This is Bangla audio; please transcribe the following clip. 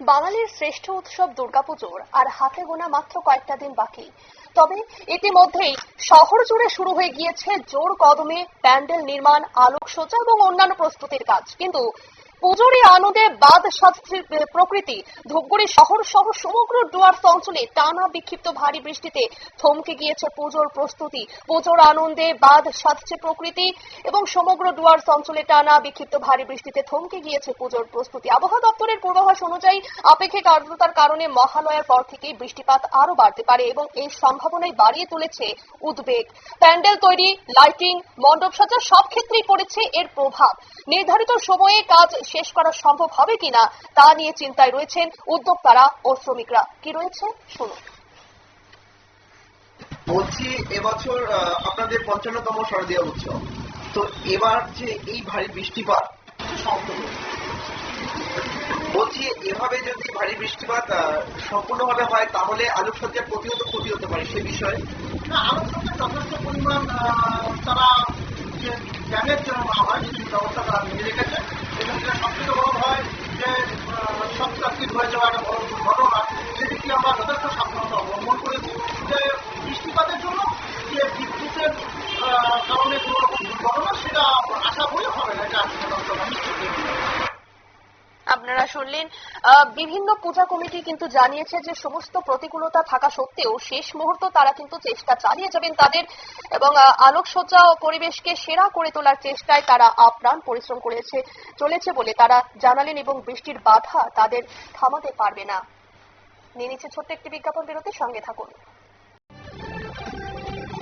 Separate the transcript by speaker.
Speaker 1: বাঙালির শ্রেষ্ঠ উৎসব দুর্গাপুজোর, আর হাতে গোনা মাত্র কয়েকটা দিন বাকি। তবে ইতিমধ্যেই শহর জুড়ে শুরু হয়ে গিয়েছে জোর কদমে প্যান্ডেল নির্মাণ, আলোকসজ্জা এবং অন্যান্য প্রস্তুতির কাজ। কিন্তু পুজোর আনন্দে বাদ সাজছে প্রকৃতি। ধূপগুড়ি শহর সহ সমগ্র ডুয়ার্স অঞ্চলে টানা বিক্ষিপ্ত ভারী বৃষ্টিতে থমকে গিয়েছে পুজোর প্রস্তুতি। পুজোর আনন্দে বাদ সাজছে প্রকৃতি এবং সমগ্র ডুয়ার্স অঞ্চলে টানা বিক্ষিপ্ত ভারী বৃষ্টিতে থমকে গিয়েছে পুজোর প্রস্তুতি। আবহাওয়া দপ্তরের পূর্বাভাস অনুযায়ী আপেক্ষিক আর্দ্রতার কারণে মহালয়ার পর থেকেই বৃষ্টিপাত আরও বাড়তে পারে এবং এই সম্ভাবনাই বাড়িয়ে তুলেছে উদ্বেগ। প্যান্ডেল তৈরি, লাইটিং মণ্ডপ সাজা সব ক্ষেত্রেই পড়েছে এর প্রভাব। নির্ধারিত সময়ে কাজ শেষ করা সম্ভব হবে কিনা তা নিয়ে চিন্তায় রয়েছেন উদ্যোক্তারা ও শ্রমিকরা। কি রয়েছে? শুনুন।
Speaker 2: বলছি এবছর আহ, আপনাদের পঞ্চান্নতম শারদীয় উৎসব। তো এবার যে এই ভারী বৃষ্টিপাত। বলছি এভাবে যদি ভারী বৃষ্টিপাত আহ, সম্পূর্ণভাবে হয় তাহলে আলোকসজ্জার প্রতিহত ক্ষতি হতে পারে সে বিষয়ে।
Speaker 3: না আলোচনাতে যথেষ্ট পরিমাণ আহ, তারা যে জ্ঞানের জন্য না হয় সেই ব্যবস্থা তারা নিয়ে রেখেছে। এবং যেটা সবচেয়ে বড় হয় যে সব চাকরির হয়ে যাওয়া একটা বড় দুর্ঘটনা। সেদিকে আমরা যথেষ্ট সাবধানতা অবলম্বন করেছি। যে বৃষ্টিপাতের জন্য যে বিদ্যুতের কারণে কোনো রকম দুর্ঘটনা, সেটা আশা করি হবে না, এটা আশা করা নিশ্চিত
Speaker 1: আপনারা শুনলেন বিভিন্ন পূজা কমিটি কিন্তু জানিয়েছে যে সমস্ত প্রতিকূলতা থাকা সত্ত্বেও শেষ মুহূর্ত তারা কিন্তু চেষ্টা চালিয়ে যাবেন তাদের এবং আলোকসজ্জা ও পরিবেশকে সেরা করে তোলার চেষ্টায় তারা আপ্রাণ পরিশ্রম করেছে, চলেছে বলে তারা জানালেন এবং বৃষ্টির বাধা তাদের থামাতে পারবে না। নিয়ে নিচ্ছে ছোট্ট একটি বিজ্ঞাপন বিরতির সঙ্গে থাকুন।